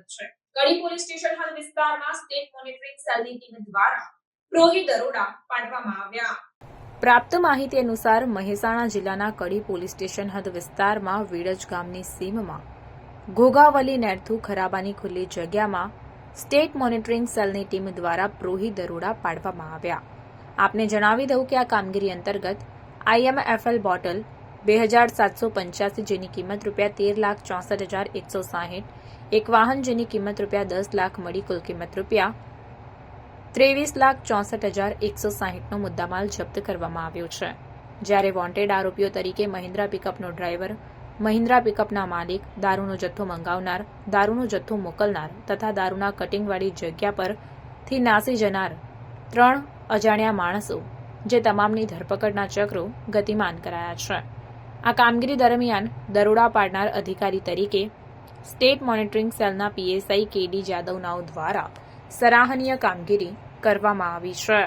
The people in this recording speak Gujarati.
સ્વાગત છે. કડી પોલીસ સ્ટેશન હાલ વિસ્તારમાં સ્ટેટ મોનિટરિંગ સેલની ટીમ દ્વારા પ્રોહી દરોડા પાડવામાં આવ્યા. પ્રાપ્ત માહિતી અનુસાર મહેસાણા જિલ્લાના કડી પોલીસ સ્ટેશન હદ વિસ્તારમાં વીડજ ગામની સીમમાં ઘોઘાવલી નેરથુ ખરાબાની ખુલ્લી જગ્યામાં સ્ટેટ મોનિટરિંગ સેલની ટીમ દ્વારા પ્રોહી દરોડા પાડવામાં આવ્યા. આપને જણાવી દઉં કે આ કામગીરી અંતર્ગત આઈએમએફએલ બોટલ બે હજાર સાતસો પંચ્યાસી જેની કિંમત રૂપિયા તેર લાખ ચોસઠ હજાર એકસો સાહીઠ. એક વાહન જેની કિંમત રૂપિયા દસ લાખ મળી કુલ કિંમત રૂપિયા ત્રેવીસ લાખ ચોસઠ હજાર એકસો સાહીઠનો મુદ્દામાલ જપ્ત કરવામાં આવ્યો છે. જ્યારે વોન્ટેડ આરોપીઓ તરીકે મહિન્દ્રા પિકઅપનો ડ્રાઈવર, મહિન્દ્રા પિકઅપના માલિક, દારૂનો જથ્થો મંગાવનાર, દારૂનો જથ્થો મોકલનાર તથા દારૂના કટિંગવાળી જગ્યા પરથી નાસી જનાર ત્રણ અજાણ્યા માણસો, જે તમામની ધરપકડના ચક્રો ગતિમાન કરાયા છે. આ કામગીરી દરમિયાન દરોડા પાડનાર અધિકારી તરીકે સ્ટેટ મોનિટરિંગ સેલના પીએસઆઈ કેડી જાદવ નાવ દ્વારા સરાહનીય કામગીરી કરવામાં આવી છે.